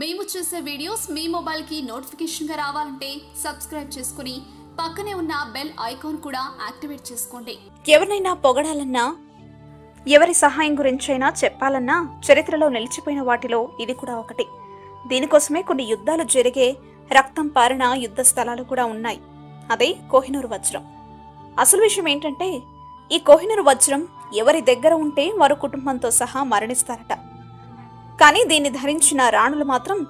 మేము చేసే వీడియోస్ మీ మొబైల్కి నోటిఫికేషన్గా రావాలంటే సబ్స్క్రైబ్ చేసుకుని పక్కనే ఉన్న బెల్ ఐకాన్ కూడా యాక్టివేట్ చేసుకోండి. ఎవరినైనా పొగడాలన్నా ఎవరి సహాయం గురించైనా చెప్పాలన్నా చరిత్రలో నిలిచిపోయిన వాటిలో ఇది కూడా ఒకటి. దీనికోసమే కొన్ని యుద్ధాలు జరిగే రక్తం పారిన యుద్ధ స్థలాలు కూడా ఉన్నాయి. అదే కోహినూరు వజ్రం. అసలు విషయం ఏంటంటే ఈ కోహినూరు వజ్రం ఎవరి దగ్గర ఉంటే వారు కుటుంబంతో సహా మరణిస్తారట. కానీ దీన్ని ధరించిన రాణులు మాత్రం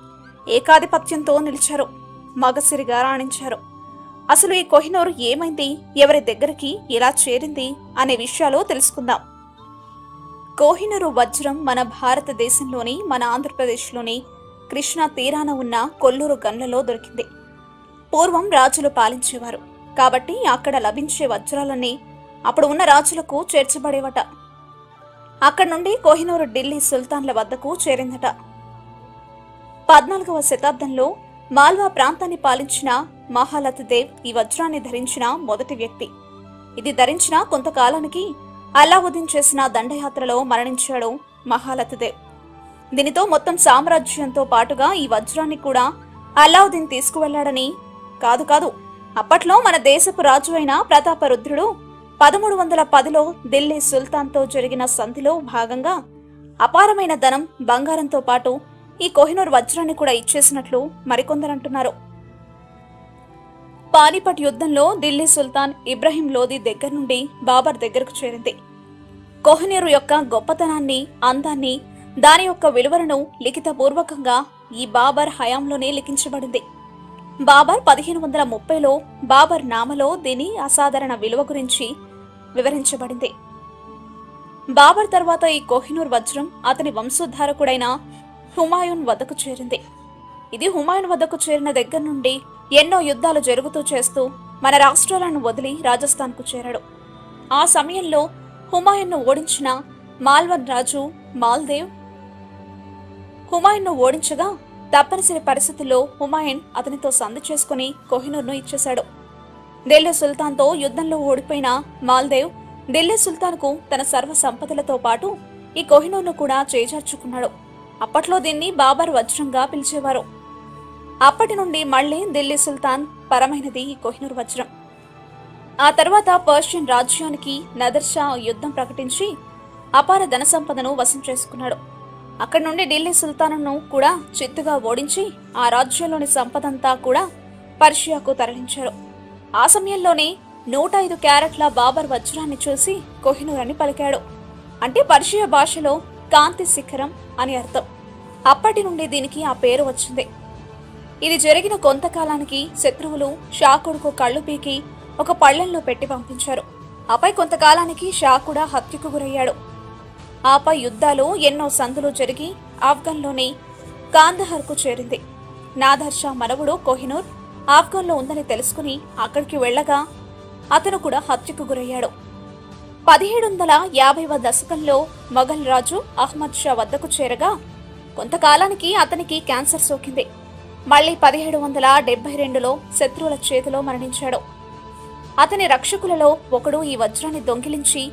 ఏకాధిపత్యంతో నిలిచారు. మగసిరిగా రాణించారు. అసలు ఈ కోహినూరు ఏమైంది? ఎవరి దగ్గరికి ఎలా చేరింది? అనే విషయాలు తెలుసుకుందాం. కోహినూరు వజ్రం మన భారతదేశంలోని మన ఆంధ్రప్రదేశ్లోని కృష్ణా తీరాన ఉన్న కొల్లూరు గన్లలో దొరికింది. పూర్వం రాజులు పాలించేవారు. కాబట్టి అక్కడ లభించే వజ్రాలన్నీ అప్పుడు ఉన్న రాజులకు చేర్చబడేవట. అక్కడి నుండి కోహినూరు ఢిల్లీ సుల్తాన్ల వద్దకు చేరిందట. పద్నాలుగవ శతాబ్దంలో మాల్వా ప్రాంతాన్ని పాలించిన మహాలత్ దేవ్ ఈ వజ్రాన్ని ధరించిన మొదటి వ్యక్తి. ఇది ధరించిన కొంతకాలానికి అలావుద్దీన్ చేసిన దండయాత్రలో మరణించాడు మహాలత్ దేవ్. దీనితో మొత్తం సామ్రాజ్యంతో పాటుగా ఈ వజ్రాన్ని కూడా అలావుద్దీన్ తీసుకువెళ్ళాడని కాదు కాదు అప్పట్లో మన దేశపు రాజు అయిన ప్రతాపరుద్రుడు పదమూడు వందల పదిలో ఢిల్లీ సుల్తాన్తో జరిగిన సంధిలో భాగంగా అపారమైన ధనం బంగారంతో పాటు ఈ కోహినూర్ వజ్రాన్ని కూడా ఇచ్చేసినట్లు మరికొందరంటున్నారు. పానిపట్ యుద్ధంలో ఢిల్లీ సుల్తాన్ ఇబ్రహీం లోది దగ్గర నుండి బాబర్ దగ్గరకు చేరింది. కోహినూరు యొక్క గొప్పతనాన్ని అందాన్ని దాని యొక్క విలువలను లిఖితపూర్వకంగా ఈ బాబర్ హయాంలోనే లిఖించబడింది. బాబర్ పదిహేను వందల ముప్పైలో బాబర్ నామలో దీని అసాధారణ విలువ గురించి వివరించబడింది. బాబర్ తర్వాత ఈ కోహినూర్ వజ్రం అతని వంశోద్ధారకుడైన హుమాయూన్ వద్దకు చేరింది. ఇది హుమాయూన్ వద్దకు చేరిన దగ్గర నుండి ఎన్నో యుద్ధాలు జరుగుతూ చేస్తూ మన రాష్ట్రాలను వదిలి రాజస్థాన్కు చేరాడు. ఆ సమయంలో హుమాయూన్ను ఓడించిన మాల్వన్ రాజు మాల్దేవ్ హుమాయూన్ను ఓడించగా తప్పనిసరి పరిస్థితుల్లో హుమాయూన్ అతనితో సంధి చేసుకుని కోహినూర్ను ఇచ్చేశాడు. ఢిల్లీ సుల్తాన్తో యుద్ధంలో ఓడిపోయిన మాల్దేవ్ ఢిల్లీ సుల్తాన్కు తన సర్వ సంపదలతో పాటు ఈ కోహినూర్ను కూడా చేజార్చుకున్నాడు. అప్పట్లో దీన్ని బాబర్ వజ్రంగా పిలిచేవారు. అప్పటి నుండి మళ్ళీ ఢిల్లీ సుల్తాన్ పరమైనది ఈ కోహినూర్ వజ్రం. ఆ తర్వాత పర్షియన్ రాజ్యానికి నదర్షా యుద్ధం ప్రకటించి అపార ధన సంపదను వశం చేసుకున్నాడు. అక్కడి నుండి ఢిల్లీ సుల్తాన్ను కూడా చిత్తుగా ఓడించి ఆ రాజ్యంలోని సంపదంతా కూడా పర్షియాకు తరలించారు. ఆ సమయంలోనే నూట ఐదు క్యారెట్ల బాబర్ వజ్రాన్ని చూసి కోహినూర్ అని పలికాడు. అంటే పర్షియా భాషలో కాంతి శిఖరం అని అర్థం. అప్పటి నుండి దీనికి ఆ పేరు వచ్చింది. ఇది జరిగిన కొంతకాలానికి శత్రువులు షా కొడుకు కళ్ళు పీకి ఒక పళ్ళెంలో పెట్టి పంపించారు. ఆపై కొంతకాలానికి షా కూడా హత్యకు గురయ్యాడు. ఆపై యుద్ధాలు ఎన్నో సందులు జరిగి ఆఫ్ఘన్లోని కాందహార్కు చేరింది. నాదర్ షా మనవుడు కోహినూర్ ఆఫ్ఘన్లో ఉందని తెలుసుకుని అక్కడికి వెళ్ళగా అతను కూడా హత్యకు గురయ్యాడు. పదిహేడు వందల యాభైవ దశకంలో మొఘల్ రాజు అహ్మద్ షా వద్దకు చేరగా కొంతకాలానికి అతనికి క్యాన్సర్ సోకింది. మళ్ళీ పదిహేడు వందల డెబ్బై రెండులో శత్రువుల చేతిలో మరణించాడు. అతని రక్షకులలో ఒకడు ఈ వజ్రాన్ని దొంగిలించి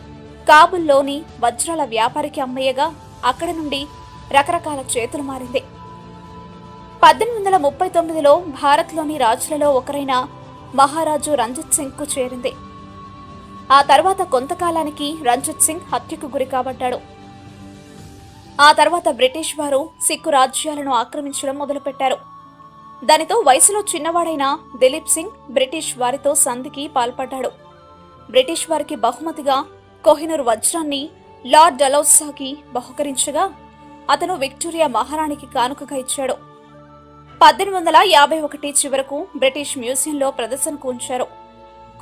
కాబుల్లోని వజ్రాల వ్యాపారికి అమ్మయ్యగా అక్కడి నుండి రకరకాల చేతులు మారింది. పద్దెనిమిది వందల ముప్పై తొమ్మిదిలో భారత్లోని రాజులలో ఒకరైన మహారాజు రంజిత్ సింగ్కు చేరింది. ఆ తర్వాత కొంతకాలానికి రంజిత్ సింగ్ హత్యకు గురి కాబడ్డాడు. ఆ తర్వాత బ్రిటిష్ వారు సిక్కు రాజ్యాలను ఆక్రమించడం మొదలుపెట్టారు. దానితో వయసులో చిన్నవాడైన దిలీప్ సింగ్ బ్రిటిష్ వారితో సంధికి పాల్పడ్డాడు. బ్రిటిష్ వారికి బహుమతిగా కోహినూర్ వజ్రాన్ని లార్డ్ డలౌసాకి బహుకరించగా అతను విక్టోరియా మహారాణికి కానుకగా ఇచ్చాడు. పద్దెనిమిది వందల యాభై ఒకటి చివరకు బ్రిటిష్ మ్యూజియంలో ప్రదర్శనకు ఉంచారు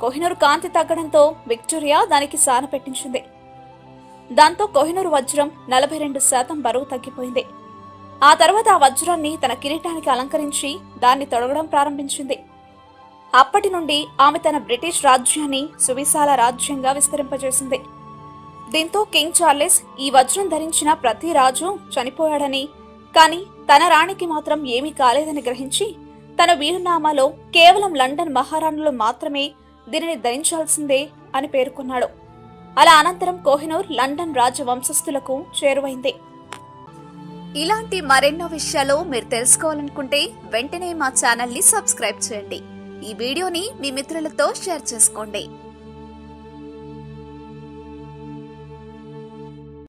కోహినూర్ కాంతి తగ్గడంతో విక్టోరియా దానికి సాన పెట్టించింది. దాంతో కోహినూర్ వజ్రం నలభై రెండు శాతం బరువు తగ్గిపోయింది. ఆ తర్వాత ఆ వజ్రాన్ని తన కిరీటానికి అలంకరించి దాన్ని తొడగడం ప్రారంభించింది. అప్పటి నుండి ఆమె తన బ్రిటిష్ రాజ్యాన్ని సువిశాల రాజ్యంగా విస్తరింపజేసింది. దీంతో కింగ్ చార్లెస్ ఈ వజ్రం ధరించిన ప్రతి రాజు చనిపోయాడని కానీ తన రాణికి మాత్రం ఏమీ కాలేదని గ్రహించి తన వీరునామాలో కేవలం లండన్ మహారాణులు మాత్రమే దీనిని ధరించాల్సిందే అని పేర్కొన్నాడు. అలా అనంతరం కోహినూర్ లండన్ రాజవంశస్థులకు చేరువైంది. ఇలాంటి మరెన్నో విషయాలు మీరు తెలుసుకోవాలనుకుంటే వెంటనే మా ఛానల్ని సబ్స్క్రైబ్ చేయండి. ఈ వీడియోని మీ మిత్రులతో షేర్ చేసుకోండి.